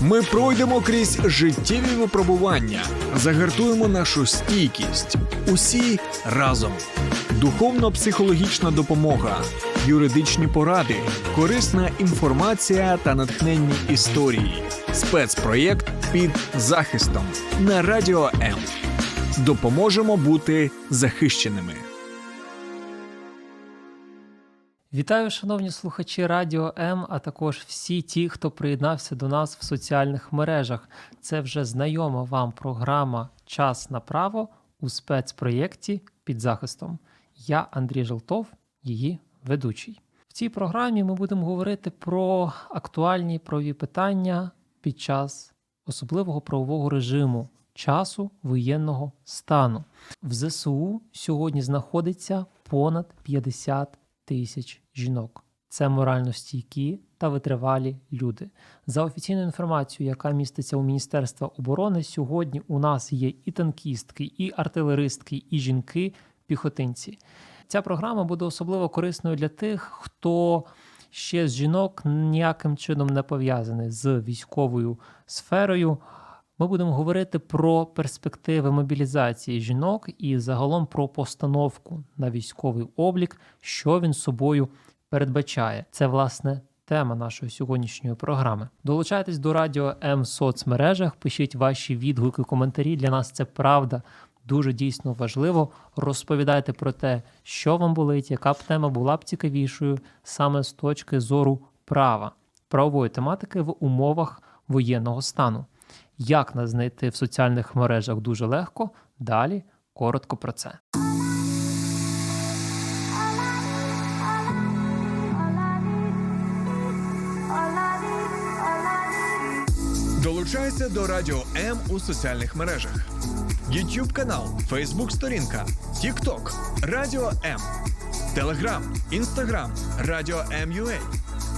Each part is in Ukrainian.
Ми пройдемо крізь життєві випробування, загартуємо нашу стійкість. Усі разом. Духовно-психологічна допомога, юридичні поради, корисна інформація та натхненні історії. Спецпроєкт під захистом на радіо М. Допоможемо бути захищеними. Вітаю, шановні слухачі Радіо М, а також всі ті, хто приєднався до нас в соціальних мережах. Це вже знайома вам програма Час на право у спецпроєкті під захистом. Я Андрій Желтов, її ведучий. В цій програмі ми будемо говорити про актуальні правові питання під час особливого правового режиму часу воєнного стану. В ЗСУ сьогодні знаходиться понад 50 тисяч жінок. Це морально стійкі та витривалі люди. За офіційною інформацією, яка міститься у Міністерства оборони, сьогодні у нас є і танкістки, і артилеристки, і жінки-піхотинці. Ця програма буде особливо корисною для тих, хто ще з жінок ніяким чином не пов'язаний з військовою сферою. Ми будемо говорити про перспективи мобілізації жінок і загалом про постановку на військовий облік, що він собою передбачає. Це власне тема нашої сьогоднішньої програми. Долучайтесь до радіо М в соцмережах, пишіть ваші відгуки, коментарі. Для нас це правда. Дуже дійсно важливо. Розповідайте про те, що вам болить, яка б тема була б цікавішою саме з точки зору права, правової тематики в умовах воєнного стану. Як нас знайти в соціальних мережах дуже легко. Далі коротко про це. Долучайся до Радіо М у соціальних мережах: YouTube канал, Facebook сторінка, TikTok, Радіо М, Telegram, Instagram, Радіо М.UA,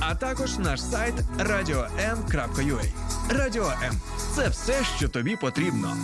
а також наш сайт radio.m.ua. Радіо М це все, що тобі потрібно.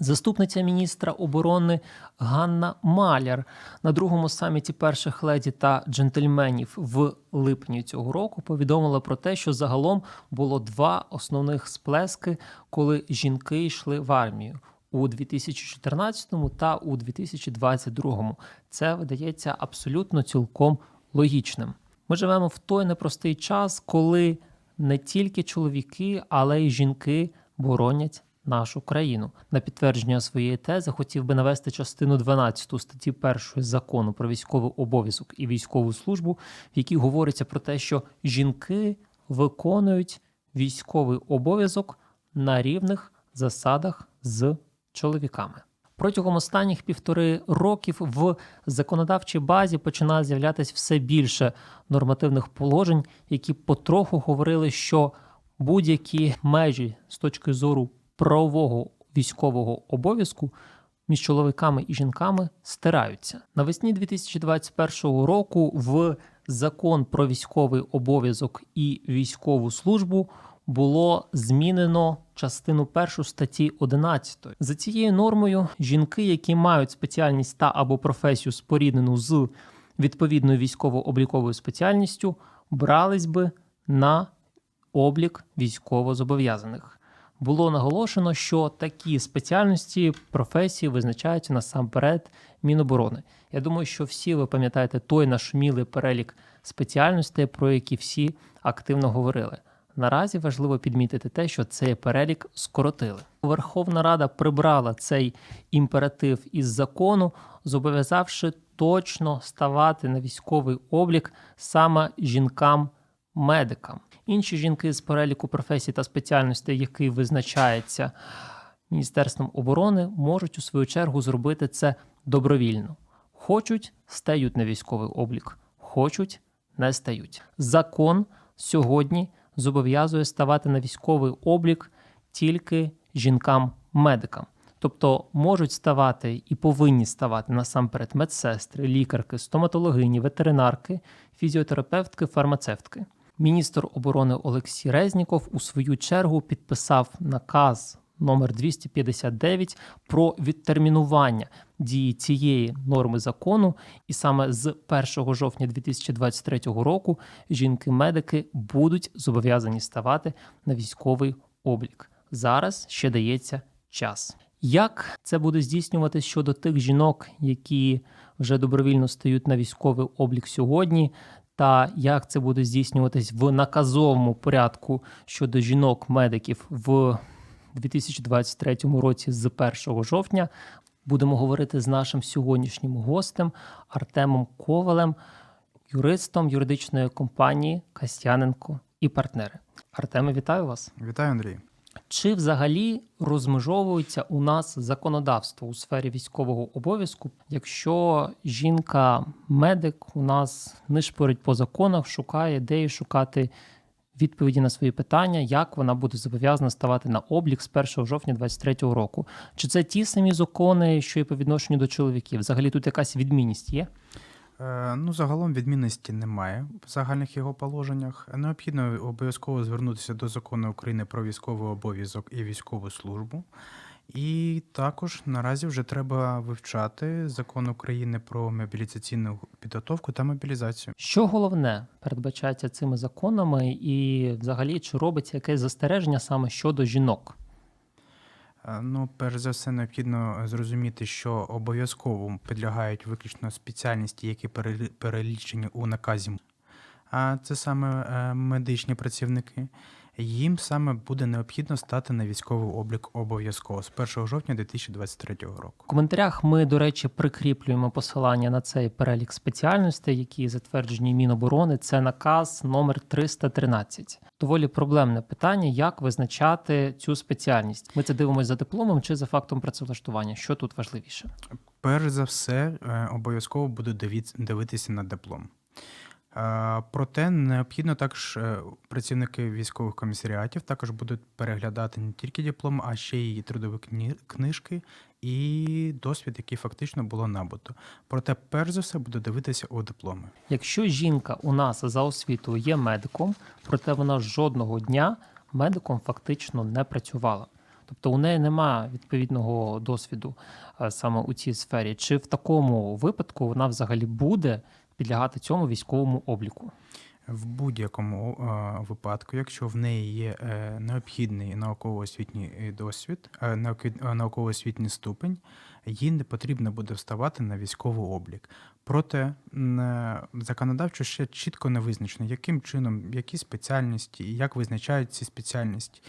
Заступниця міністра оборони Ганна Маляр на другому саміті перших леді та джентльменів в липні цього року повідомила про те, що загалом було два основних сплески, коли жінки йшли в армію. У 2014 та у 2022. Це видається абсолютно цілком логічним. Ми живемо в той непростий час, коли не тільки чоловіки, але й жінки боронять нашу країну. На підтвердження своєї тези хотів би навести частину 12 статті 1 закону про військовий обов'язок і військову службу, в якій говориться про те, що жінки виконують військовий обов'язок на рівних засадах з чоловіками. Протягом останніх півтори років в законодавчій базі починає з'являтися все більше нормативних положень, які потроху говорили, що будь-які межі з точки зору правового військового обов'язку між чоловіками і жінками стираються. Навесні 2021 року в закон про військовий обов'язок і військову службу було змінено частину першу статті 11. За цією нормою жінки, які мають спеціальність та або професію споріднену з відповідною військово-обліковою спеціальністю, брались би на облік військовозобов'язаних. Було наголошено, що такі спеціальності професії визначаються насамперед Міноборони. Я думаю, що всі ви пам'ятаєте той нашумілий перелік спеціальностей, про які всі активно говорили. Наразі важливо підмітити те, що цей перелік скоротили. Верховна Рада прибрала цей імператив із закону, зобов'язавши точно ставати на військовий облік саме жінкам-медикам. Інші жінки з переліку професій та спеціальностей, який визначається Міністерством оборони, можуть у свою чергу зробити це добровільно. Хочуть, стають на військовий облік, хочуть, не стають. Закон сьогодні зобов'язує ставати на військовий облік тільки жінкам-медикам. Тобто можуть ставати і повинні ставати насамперед медсестри, лікарки, стоматологині, ветеринарки, фізіотерапевтки, фармацевтки. Міністр оборони Олексій Резніков у свою чергу підписав наказ номер 259 про відтермінування дії цієї норми закону. І саме з 1 жовтня 2023 року жінки-медики будуть зобов'язані ставати на військовий облік. Зараз ще дається час. Як це буде здійснюватись щодо тих жінок, які вже добровільно стають на військовий облік сьогодні, та як це буде здійснюватись в наказовому порядку щодо жінок-медиків в 2023 році з 1 жовтня, будемо говорити з нашим сьогоднішнім гостем Артемом Ковалем, юристом юридичної компанії Кастяненко і партнери. Артеме, вітаю вас. Вітаю, Андрій. Чи взагалі розмежовується у нас законодавство у сфері військового обов'язку, якщо жінка-медик у нас нишпорить по законах, шукає де їй шукати відповіді на свої питання, як вона буде зобов'язана ставати на облік з 1 жовтня 2023 року? Чи це ті самі закони, що і по відношенню до чоловіків? Взагалі тут якась відмінність є? Е, Ну, загалом відмінності немає в загальних його положеннях. Необхідно обов'язково звернутися до закону України про військовий обов'язок і військову службу. І також наразі вже треба вивчати закон України про мобілізаційну підготовку та мобілізацію. Що головне передбачається цими законами, і взагалі чи робиться якесь застереження саме щодо жінок? Е, Ну, перш за все, необхідно зрозуміти, що обов'язково підлягають виключно спеціальності, які перелічені у наказі. А це саме е, медичні працівники. Їм саме буде необхідно стати на військовий облік обов'язково з 1 жовтня 2023 року. В коментарях ми, до речі, прикріплюємо посилання на цей перелік спеціальностей, які затверджені Міноборони. Це наказ номер 313. Доволі проблемне питання, як визначати цю спеціальність. Ми це дивимося за дипломом чи за фактом працевлаштування. Що тут важливіше? Перш за все, е, обов'язково буду дивитися на диплом. Е, Проте необхідно також е, працівники військових комісаріатів також будуть переглядати не тільки диплом, а ще й трудові книжки і досвід, який фактично було набуто. Проте, перш за все, буду дивитися у дипломи. Якщо жінка у нас за освітою є медиком, проте вона жодного дня медиком фактично не працювала. Тобто у неї немає відповідного досвіду е, саме у цій сфері. Чи в такому випадку вона взагалі буде підлягати цьому військовому обліку? В будь-якому е, випадку, якщо в неї є е, необхідний науково-освітній е, досвід, е, е, науково-освітній ступень, їй не потрібно буде вставати на військовий облік. Проте е, законодавчо ще чітко не визначено, яким чином, які спеціальності, як визначають ці спеціальності.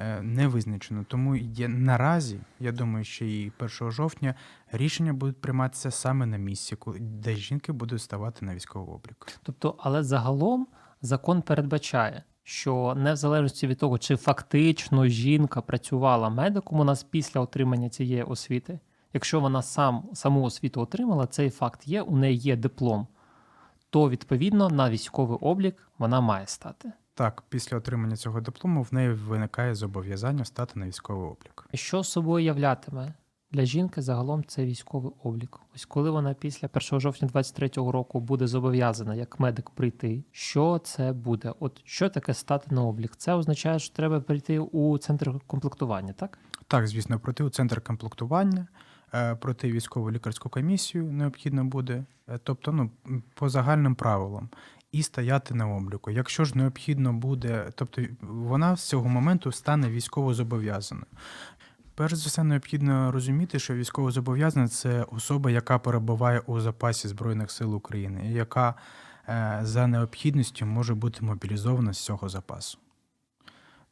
Е, Не визначено, тому є наразі, я думаю, що і 1 жовтня рішення будуть прийматися саме на місці, де жінки будуть ставати на військовий облік. Тобто, але загалом закон передбачає, що не в залежності від того, чи фактично жінка працювала медиком у нас після отримання цієї освіти. Якщо вона сам саму освіту отримала, цей факт є, у неї є диплом, то відповідно на військовий облік вона має стати. Так, після отримання цього диплому в неї виникає зобов'язання стати на військовий облік. Що собою являтиме для жінки загалом це військовий облік? Ось коли вона після 1 жовтня 2023 року буде зобов'язана як медик прийти, що це буде? От що таке стати на облік? Це означає, що треба прийти у центр комплектування, так? Так, звісно, пройти у центр комплектування, е, пройти військову лікарську комісію необхідно буде, е, тобто ну, по загальним правилам, і стояти на обліку. Якщо ж необхідно буде, тобто вона з цього моменту стане військово зобов'язаною. Перш за все, необхідно розуміти, що військовозобов'язана це особа, яка перебуває у запасі Збройних сил України, яка е, за необхідністю може бути мобілізована з цього запасу.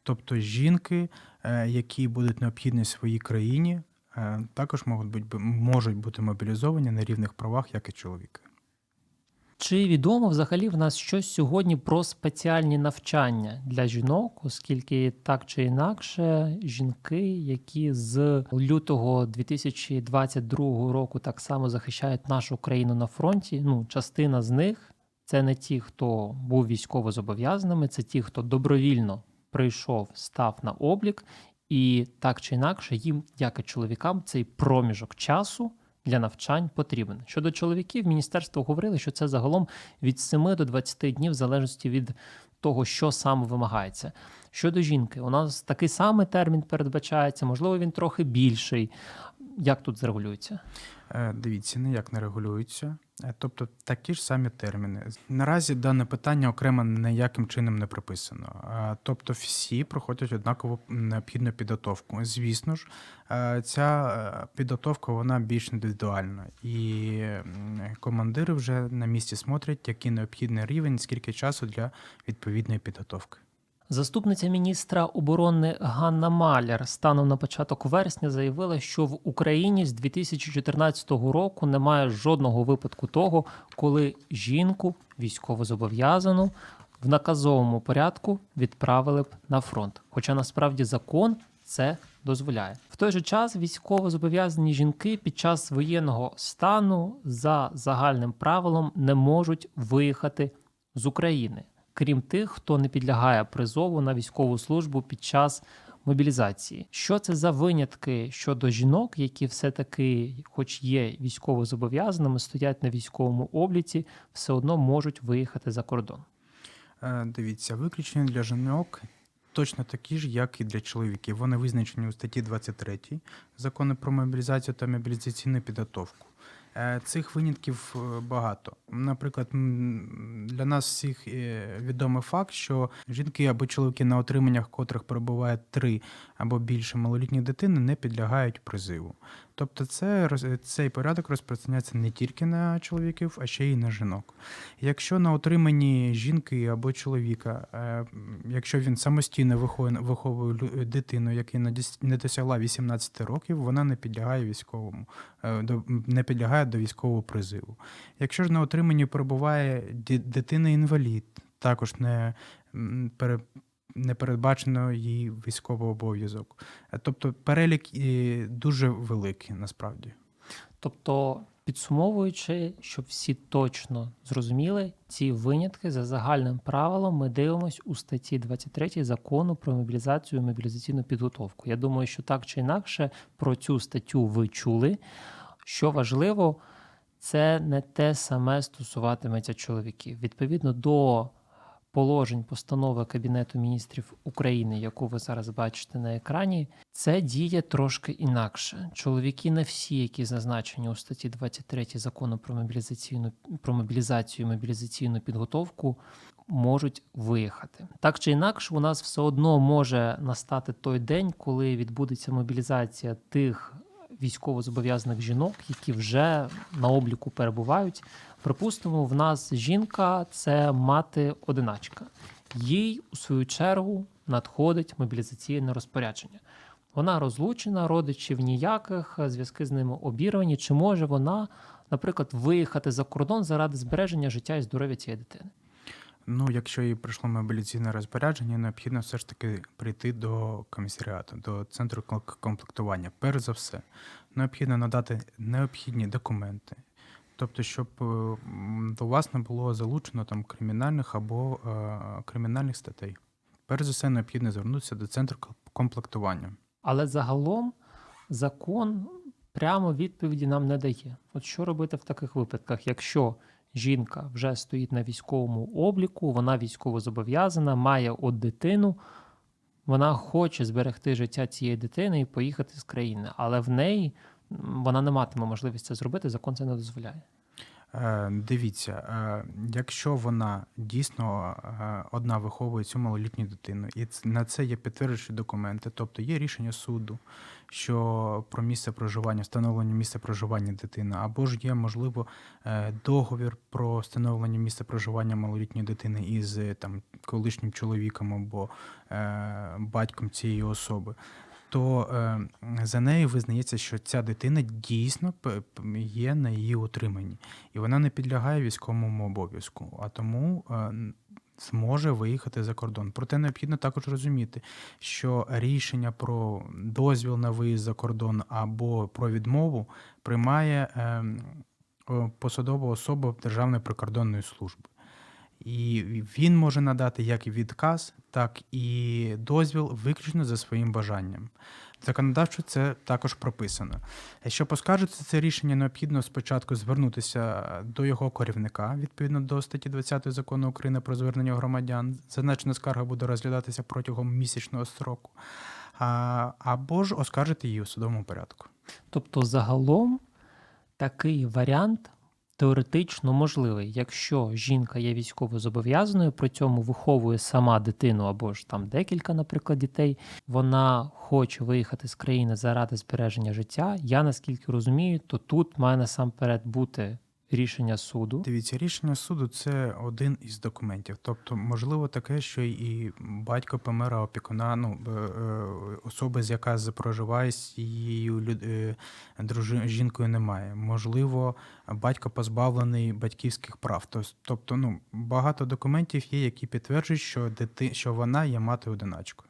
Тобто жінки, е, які будуть необхідні своїй країні, е, також можуть бути, можуть бути мобілізовані на рівних правах, як і чоловіки. Чи відомо взагалі в нас щось сьогодні про спеціальні навчання для жінок, оскільки так чи інакше жінки, які з лютого 2022 року так само захищають нашу країну на фронті, ну частина з них це не ті, хто був військово зобов'язаними, це ті, хто добровільно прийшов, став на облік, і так чи інакше їм, як і чоловікам, цей проміжок часу для навчань потрібен. Щодо чоловіків, міністерство говорили, що це загалом від 7 до 20 днів, в залежності від того, що саме вимагається. Щодо жінки, у нас такий самий термін передбачається, можливо, він трохи більший. Як тут зрегулюється? Е, Дивіться, ніяк не регулюється. Е, Тобто такі ж самі терміни. Наразі дане питання окремо ніяким чином не прописано. Е, Тобто всі проходять однакову необхідну підготовку. Звісно ж, ця підготовка вона більш індивідуальна. І командири вже на місці смотрять, який необхідний рівень, скільки часу для відповідної підготовки. Заступниця міністра оборони Ганна Маляр станом на початок вересня заявила, що в Україні з 2014 року немає жодного випадку того, коли жінку військовозобов'язану в наказовому порядку відправили б на фронт. Хоча насправді закон це дозволяє. В той же час військовозобов'язані жінки під час воєнного стану за загальним правилом не можуть виїхати з України, крім тих, хто не підлягає призову на військову службу під час мобілізації. Що це за винятки щодо жінок, які все-таки, хоч є військовозобов'язаними, стоять на військовому обліці, все одно можуть виїхати за кордон? Е, Дивіться, виключення для жінок точно такі ж, як і для чоловіків. Вони визначені у статті 23 закону про мобілізацію та мобілізаційну підготовку. Е, Цих винятків е, багато. Наприклад, для нас всіх е, відомий факт, що жінки або чоловіки, на отриманнях котрих перебуває три або більше малолітніх дитини, не підлягають призиву. Тобто, це цей порядок розпространяється не тільки на чоловіків, а ще й на жінок. Якщо на отриманні жінки або чоловіка, е, якщо він самостійно виховує, дитину, яка не досягла 18 років, вона не підлягає військовому, е, не підлягає до військового призиву. Якщо ж на отриманні перебуває ді- дитина-інвалід, також не, не передбачено їй військовий обов'язок. Е, Тобто перелік е, дуже великий насправді. Тобто, підсумовуючи, щоб всі точно зрозуміли, ці винятки за загальним правилом ми дивимося у статті 23 закону про мобілізацію і мобілізаційну підготовку. Я думаю, що так чи інакше про цю статтю ви чули. Що важливо, це не те саме стосуватиметься чоловіків. Відповідно до положень постанови Кабінету міністрів України, яку ви зараз бачите на екрані, це діє трошки інакше. Чоловіки не всі, які зазначені у статті 23 закону про мобілізаційну про мобілізацію і мобілізаційну підготовку. Можуть виїхати так чи інакше, у нас все одно може настати той день, коли відбудеться мобілізація тих військовозобов'язаних жінок, які вже на обліку перебувають. Припустимо, в нас жінка це мати одиначка. Їй, у свою чергу, надходить мобілізаційне розпорядження. Вона розлучена, родичів ніяких, зв'язки з ними обірвані. Чи може вона, наприклад, виїхати за кордон заради збереження життя і здоров'я цієї дитини? Ну, якщо їй прийшло мобілізаційне розпорядження, необхідно все ж таки прийти до комісаріату, до центру ком- комплектування. Перш за все, необхідно надати необхідні документи. Тобто, щоб е, до вас не було залучено там кримінальних або е, кримінальних статей. Перш за все, необхідно звернутися до центру комплектування. Але загалом закон прямо відповіді нам не дає. От що робити в таких випадках, якщо жінка вже стоїть на військовому обліку, вона військово зобов'язана, має от дитину, вона хоче зберегти життя цієї дитини і поїхати з країни, але в неї вона не матиме можливості це зробити, закон це не дозволяє. Е, Дивіться, е, якщо вона дійсно е, одна виховує цю малолітню дитину, і на це є підтверджуючі документи, тобто є рішення суду, що про місце проживання, встановлення місця проживання дитини, або ж є, можливо, договір про встановлення місця проживання малолітньої дитини із там колишнім чоловіком або батьком цієї особи. То е, за нею визнається, що ця дитина дійсно є на її утриманні і вона не підлягає військовому обов'язку, а тому е, зможе виїхати за кордон. Проте необхідно також розуміти, що рішення про дозвіл на виїзд за кордон або про відмову приймає е, посадова особа Державної прикордонної служби. І він може надати як відказ, так і дозвіл виключно за своїм бажанням. Законодавчо це також прописано. Якщо поскаржиться це рішення, необхідно спочатку звернутися до його керівника відповідно до статті 20 закону України про звернення громадян. Зазначена скарга буде розглядатися протягом місячного строку, або ж оскаржити її у судовому порядку. Тобто, загалом такий варіант теоретично можливий, якщо жінка є військово зобов'язаною, при цьому виховує сама дитину або ж там декілька, наприклад, дітей, вона хоче виїхати з країни заради збереження життя. Я наскільки розумію, то тут має насамперед бути рішення суду. Дивіться, рішення суду це один із документів. Тобто, можливо, таке, що і батько помера опікуна, ну е, е, особи, з яка проживає з цією люд- е, жінкою, немає. Можливо, батько позбавлений батьківських прав. Тобто, ну багато документів є, які підтверджують, що дити, що вона є мати одиначкою.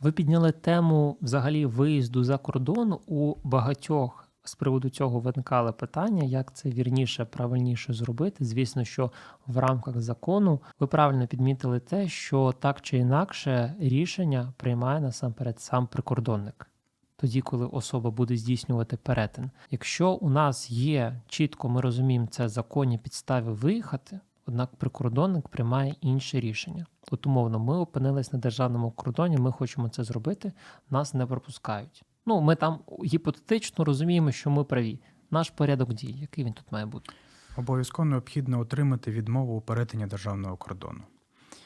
Ви підняли тему взагалі виїзду за кордон у багатьох. З приводу цього виникали питання, як це вірніше, правильніше зробити. Звісно, що в рамках закону ви правильно підмітили те, що так чи інакше рішення приймає насамперед сам прикордонник. Тоді, коли особа буде здійснювати перетин. Якщо у нас є чітко, ми розуміємо, це законні підстави виїхати, однак прикордонник приймає інше рішення. От умовно, ми опинились на державному кордоні, ми хочемо це зробити, нас не пропускають. Ну, ми там гіпотетично розуміємо, що ми праві. Наш порядок дій, який він тут має бути? Обов'язково необхідно отримати відмову у перетині державного кордону.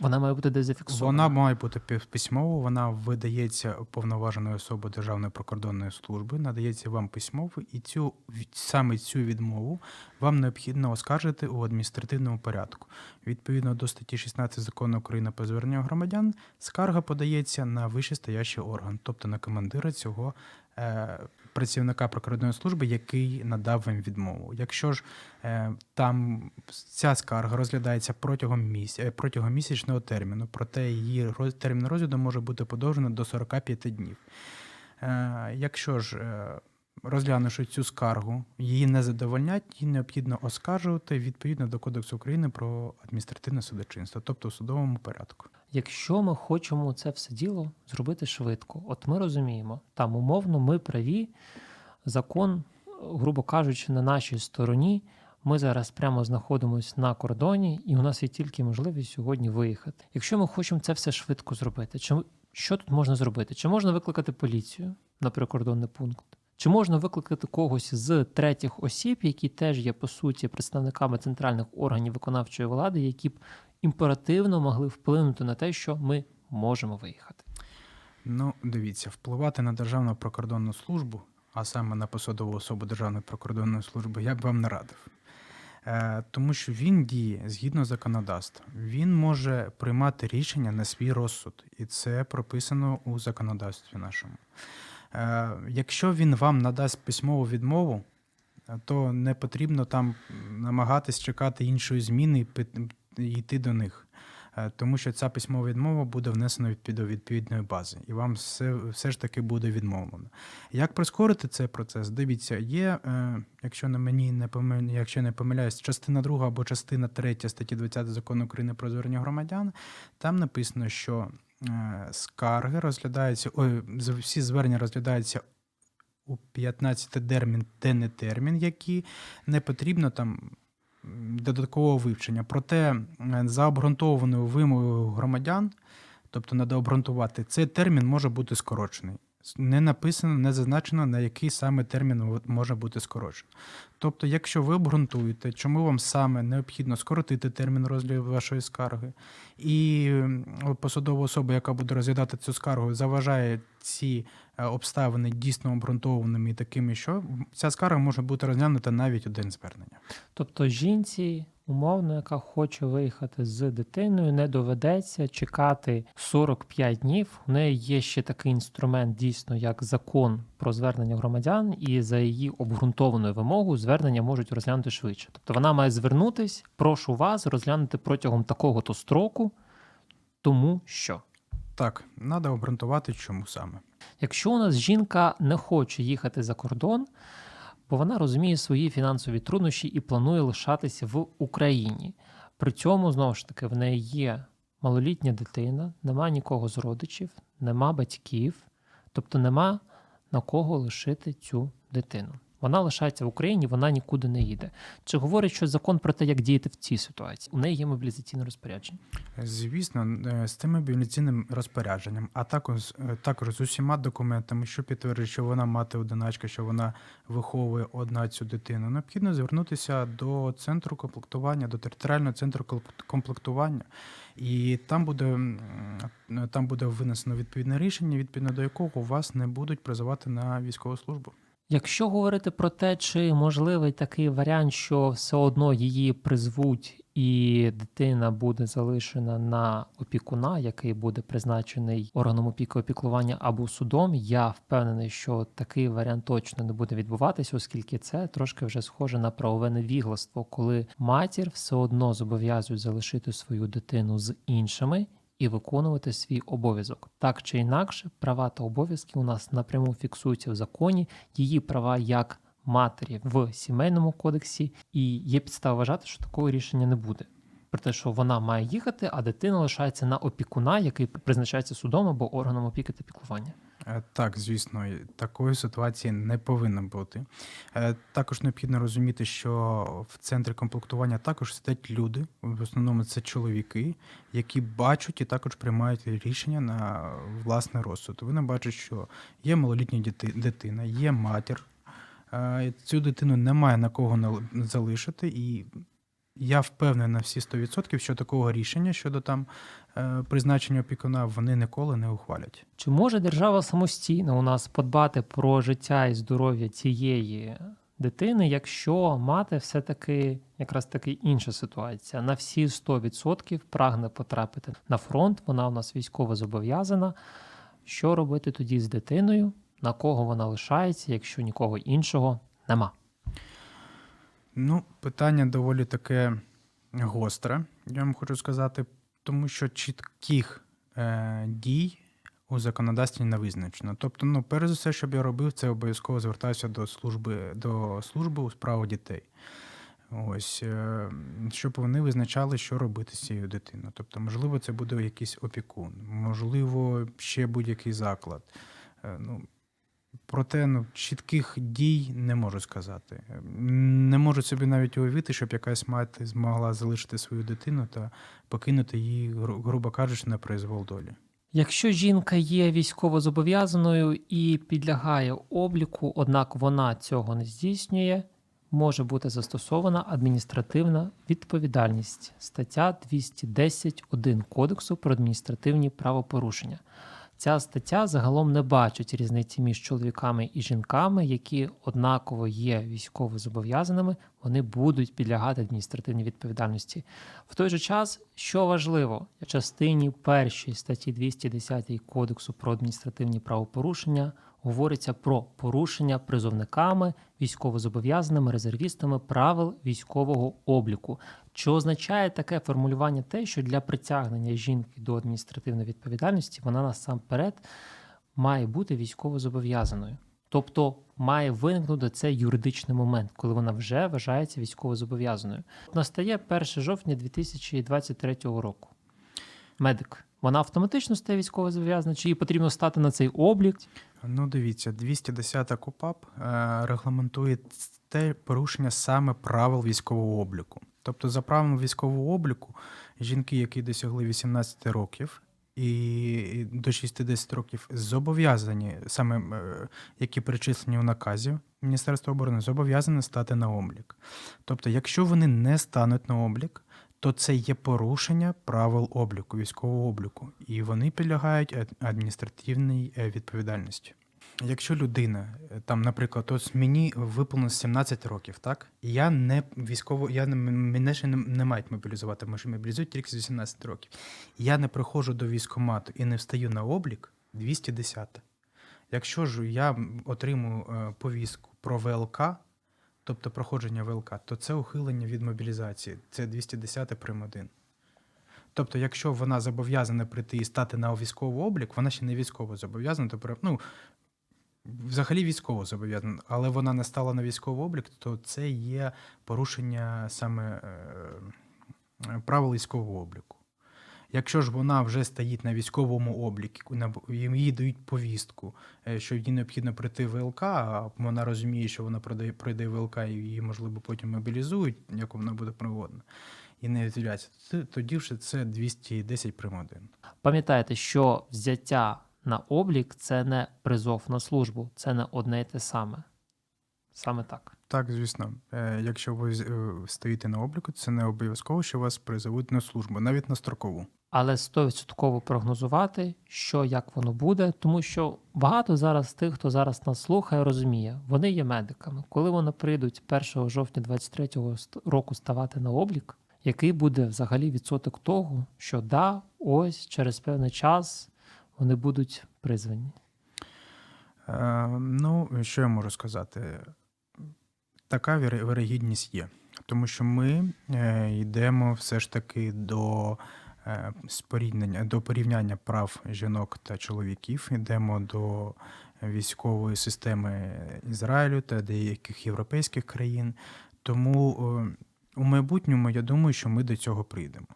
Вона має бути десь зафіксована. Вона має бути письмово, вона видається уповноваженою особою Державної прикордонної служби, надається вам письмово, і цю саме цю відмову вам необхідно оскаржити у адміністративному порядку. Відповідно до статті 16 закону України про звернення громадян, скарга подається на вищестоящий орган, тобто на командира цього. Працівника прикордонної служби, який надав вам відмову. Якщо ж е, там ця скарга розглядається протягом місяця, е, протягом місячного терміну, проте її роз, термін розгляду може бути подовжено до 45 днів. Е, якщо ж е, розглянувши цю скаргу, її не задовольнять, її необхідно оскаржувати відповідно до Кодексу України про адміністративне судочинство, тобто у судовому порядку. Якщо ми хочемо це все діло зробити швидко, от ми розуміємо, там умовно ми праві, закон, грубо кажучи, на нашій стороні. Ми зараз прямо знаходимося на кордоні, і у нас є тільки можливість сьогодні виїхати. Якщо ми хочемо це все швидко зробити, чи що тут можна зробити? Чи можна викликати поліцію на прикордонний пункт? Чи можна викликати когось з третіх осіб, які теж є по суті представниками центральних органів виконавчої влади, які б імперативно могли вплинути на те, що ми можемо виїхати? Ну, дивіться, впливати на Державну прикордонну службу, а саме на посадову особу Державної прикордонної служби, я б вам не радив. Е, Тому що він діє згідно законодавства. Він може приймати рішення на свій розсуд, і це прописано у законодавстві нашому. Е, Якщо він вам надасть письмову відмову, е, то не потрібно там намагатись чекати іншої зміни йти до них. Е, Тому що ця письмова відмова буде внесена до відповідної бази, і вам все, все ж таки буде відмовлено. Як прискорити цей процес? Дивіться, є, е, якщо на мені не помиль, якщо не помиляюсь, частина 2 або частина 3 статті 20 закону України про звернення громадян. Там написано, що е, скарги розглядаються, ой, всі звернення розглядаються у 15 термін, денний термін, які не потрібно там додаткового вивчення. Проте е, за обґрунтованою вимогою громадян, тобто треба обґрунтувати, цей термін може бути скорочений. Не написано, не зазначено, на який саме термін може бути скорочений. Тобто, якщо ви обґрунтуєте, чому вам саме необхідно скоротити термін розгляду вашої скарги, і посадова особа, яка буде розглядати цю скаргу, заважає ці е, обставини дійсно обґрунтованими і такими, що ця скарга може бути розглянута навіть у день звернення. Тобто жінці, умовно, яка хоче виїхати з дитиною, не доведеться чекати 45 днів. У неї є ще такий інструмент, дійсно, як закон про звернення громадян, і за її обґрунтованою вимогою звернення можуть розглянути швидше. Тобто вона має звернутись, прошу вас розглянути протягом такого-то строку, тому що. Так, треба обґрунтувати, чому саме. Якщо у нас жінка не хоче їхати за кордон, бо вона розуміє свої фінансові труднощі і планує лишатися в Україні. При цьому, знову ж таки, в неї є малолітня дитина, нема нікого з родичів, нема батьків. Тобто нема на кого лишити цю дитину. Вона лишається в Україні, вона нікуди не їде. Чи говорить щось закон про те, як діяти в цій ситуації? У неї є мобілізаційне розпорядження. Звісно, е, з тим мобілізаційним розпорядженням, а також, е, також з усіма документами, що підтверджують, що вона мати одиначка, що вона виховує одна цю дитину, необхідно звернутися до центру комплектування, до територіального центру комп- комплектування, і там буде, е, там буде винесено відповідне рішення, відповідно до якого вас не будуть призивати на військову службу. Якщо говорити про те, чи можливий такий варіант, що все одно її призвуть, і дитина буде залишена на опікуна, який буде призначений органом опіки опіклування або судом, я впевнений, що такий варіант точно не буде відбуватися, оскільки це трошки вже схоже на правове невігластво, коли матір все одно зобов'язують залишити свою дитину з іншими і виконувати свій обов'язок. Так чи інакше, права та обов'язки у нас напряму фіксуються в законі, її права як матері в сімейному кодексі, і є підстава вважати, що такого рішення не буде. Про те, що вона має їхати, а дитина лишається на опікуна, який призначається судом або органом опіки та піклування. Е, Так, звісно, такої ситуації не повинно бути. Е, Також необхідно розуміти, що в центрі комплектування також сидять люди, в основному це чоловіки, які бачать і також приймають рішення на власний розсуд. Вони бачать, що є малолітня дитина, є матір. Е, Цю дитину немає на кого залишити, і я впевнений на всі 100%, що такого рішення щодо там призначення опікуна вони ніколи не ухвалять. Чи може держава самостійно у нас подбати про життя і здоров'я цієї дитини, якщо мати все-таки якраз таки інша ситуація? На всі 100% прагне потрапити на фронт, вона у нас військово зобов'язана. Що робити тоді з дитиною? На кого вона лишається, якщо нікого іншого нема? Ну, питання доволі таке гостре, я вам хочу сказати, тому що чітких е, дій у законодавстві не визначено. Тобто, ну, перш за все, щоб я робив, це обов'язково звертався до служби, до служби у справах дітей. Ось, е, щоб вони визначали, що робити з цією дитиною. Тобто, можливо, це буде якийсь опікун, можливо, ще будь-який заклад. Е, Ну, Проте ну, чітких дій не можу сказати. Не можу собі навіть уявити, щоб якась мати змогла залишити свою дитину та покинути її, грубо кажучи, на призвол долі. Якщо жінка є військово зобов'язаною і підлягає обліку, однак вона цього не здійснює, може бути застосована адміністративна відповідальність. Стаття 210.1 Кодексу про адміністративні правопорушення. Ця стаття загалом не бачить різниці між чоловіками і жінками, які однаково є військово зобов'язаними, вони будуть підлягати адміністративній відповідальності. В той же час, що важливо, в частині першій статті 210 Кодексу про адміністративні правопорушення говориться про порушення призовниками, військовозобов'язаними резервістами правил військового обліку. Що означає таке формулювання те, що для притягнення жінки до адміністративної відповідальності вона насамперед має бути військовозобов'язаною. Тобто має виникнути цей юридичний момент, коли вона вже вважається військовозобов'язаною. Настає 1 жовтня 2023 року. Медик. Вона автоматично стає військовозобов'язаною, чи їй потрібно стати на цей облік? Ну, дивіться, 210 КУПАП е, регламентує те порушення саме правил військового обліку. Тобто, за правилами військового обліку, жінки, які досягли 18 років і до 60 років, зобов'язані, саме е, які перечислені у наказі Міністерства оборони, зобов'язані стати на облік. Тобто, якщо вони не стануть на облік, то це є порушення правил обліку, військового обліку, і вони підлягають адміністративній е, відповідальності. Якщо людина, е, там, наприклад, ось мені виповнилось 17 років, так? Я не військово, я не мене ще не, не мають мобілізувати, тому що мобілізують тільки з 18 років. Я не приходжу до військкомату і не встаю на облік 210. Якщо ж я отримую е, повістку про ВЛК, тобто проходження ВЛК, то це ухилення від мобілізації. Це 210 прим. 1. Тобто, якщо вона зобов'язана прийти і стати на військовий облік, вона ще не військово зобов'язана, то ну, взагалі військово зобов'язана, але вона не стала на військовий облік, то це є порушення саме е, правил військового обліку. Якщо ж вона вже стоїть на військовому обліку, на їй дають повістку, е, що їй необхідно пройти ВЛК, а вона розуміє, що вона пройде, пройде ВЛК і її, можливо, потім мобілізують, як вона буде проводена, і не відвіряється, тоді вже це 210 прим. 1. Пам'ятайте, що взяття на облік це не призов на службу, це не одне й те саме. Саме так. Так, звісно, Е, якщо ви е, стоїте на обліку, це не обов'язково, що вас призовуть на службу, навіть на строкову. Але 100% прогнозувати, що як воно буде, тому що багато зараз тих, хто зараз нас слухає, розуміє, вони є медиками. Коли вони прийдуть 1 жовтня 23 року ставати на облік, який буде взагалі відсоток того, що да, ось через певний час вони будуть призвані. Е, ну, що я можу сказати? Така вирогідність є. Тому що ми е, йдемо все ж таки до споріднення, до порівняння прав жінок та чоловіків, йдемо до військової системи Ізраїлю та деяких європейських країн. Тому е, у майбутньому я думаю, що ми до цього прийдемо.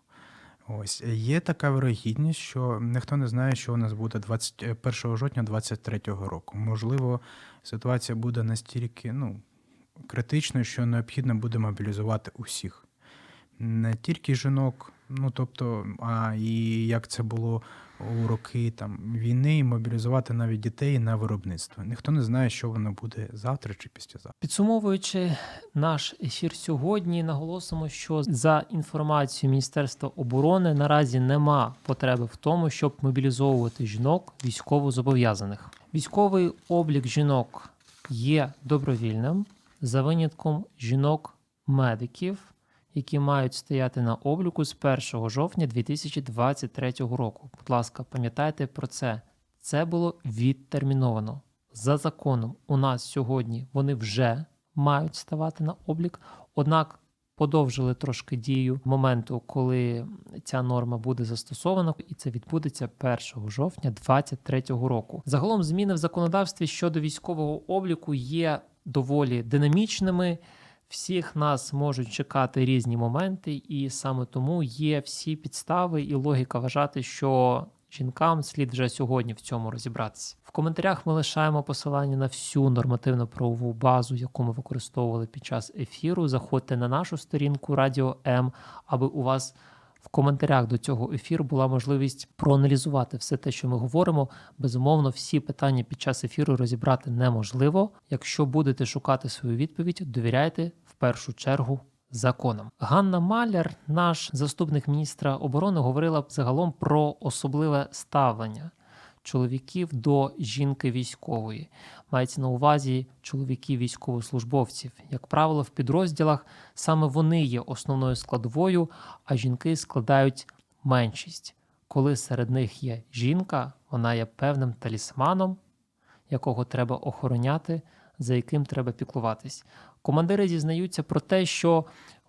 Ось є така вирогідність, що ніхто не знає, що у нас буде 21 жовтня 2023 року. Можливо, ситуація буде настільки ну, критичною, що необхідно буде мобілізувати усіх. Не тільки жінок, ну тобто, а і як це було у роки там, війни, і мобілізувати навіть дітей на виробництво. Ніхто не знає, що воно буде завтра чи післязавтра. Підсумовуючи наш ефір сьогодні, наголосимо, що за інформацією Міністерства оборони наразі нема потреби в тому, щоб мобілізовувати жінок військовозобов'язаних. Військовий облік жінок є добровільним за винятком жінок-медиків, які мають стояти на обліку з 1 жовтня 2023 року. Будь ласка, пам'ятайте про це. Це було відтерміновано. За законом у нас сьогодні вони вже мають ставати на облік, однак подовжили трошки дію моменту, коли ця норма буде застосована, і це відбудеться 1 жовтня 2023 року. Загалом зміни в законодавстві щодо військового обліку є доволі динамічними. Всіх нас можуть чекати різні моменти, і саме тому є всі підстави і логіка вважати, що жінкам слід вже сьогодні в цьому розібратися. В коментарях ми лишаємо посилання на всю нормативну правову базу, яку ми використовували під час ефіру. Заходьте на нашу сторінку Радіо М, аби у вас в коментарях до цього ефіру була можливість проаналізувати все те, що ми говоримо. Безумовно, всі питання під час ефіру розібрати неможливо. Якщо будете шукати свою відповідь, довіряйте в першу чергу законам. Ганна Маляр, наш заступник міністра оборони, говорила загалом про особливе ставлення чоловіків до жінки військової. Мається на увазі чоловіків військовослужбовців. Як правило, в підрозділах саме вони є основною складовою, а жінки складають меншість. Коли серед них є жінка, вона є певним талісманом, якого треба охороняти, за яким треба піклуватись. Командири зізнаються про те, що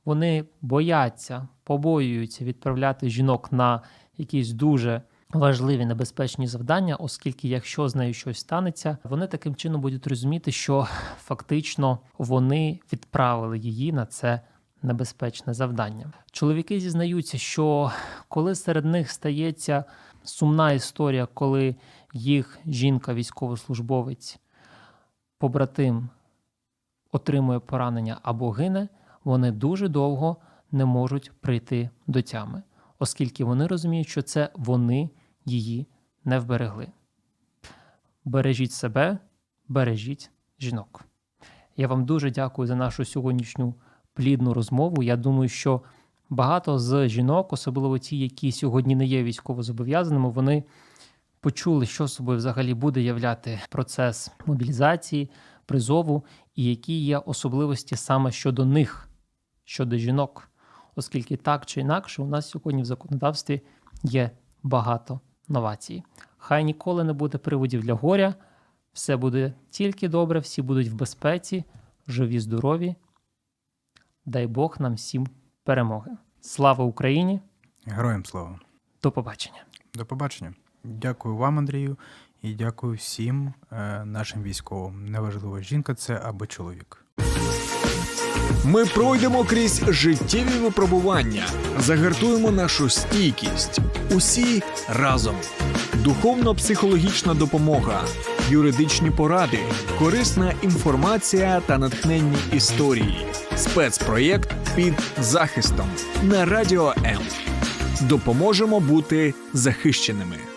вони бояться, побоюються відправляти жінок на якісь дуже важливі небезпечні завдання, оскільки якщо з нею щось станеться, вони таким чином будуть розуміти, що фактично вони відправили її на це небезпечне завдання. Чоловіки зізнаються, що коли серед них стається сумна історія, коли їх жінка, військовослужбовець, побратим отримує поранення або гине, вони дуже довго не можуть прийти до тями, оскільки вони розуміють, що це вони її не вберегли. Бережіть себе, бережіть жінок. Я вам дуже дякую за нашу сьогоднішню плідну розмову. Я думаю, що багато з жінок, особливо ті, які сьогодні не є військовозобов'язаними, вони почули, що собою взагалі буде являти процес мобілізації, призову, і які є особливості саме щодо них, щодо жінок, оскільки так чи інакше у нас сьогодні в законодавстві є багато новацій. Хай ніколи не буде приводів для горя, все буде тільки добре, всі будуть в безпеці, живі, здорові. Дай Бог нам всім перемоги. Слава Україні! Героям слава! До побачення! До побачення. Дякую вам, Андрію, і дякую всім е, нашим військовим. Неважливо, жінка це або чоловік. Ми пройдемо крізь життєві випробування, загартуємо нашу стійкість. Усі разом. Духовно-психологічна допомога, юридичні поради, корисна інформація та натхненні історії. Спецпроєкт під захистом на радіо М. Допоможемо бути захищеними.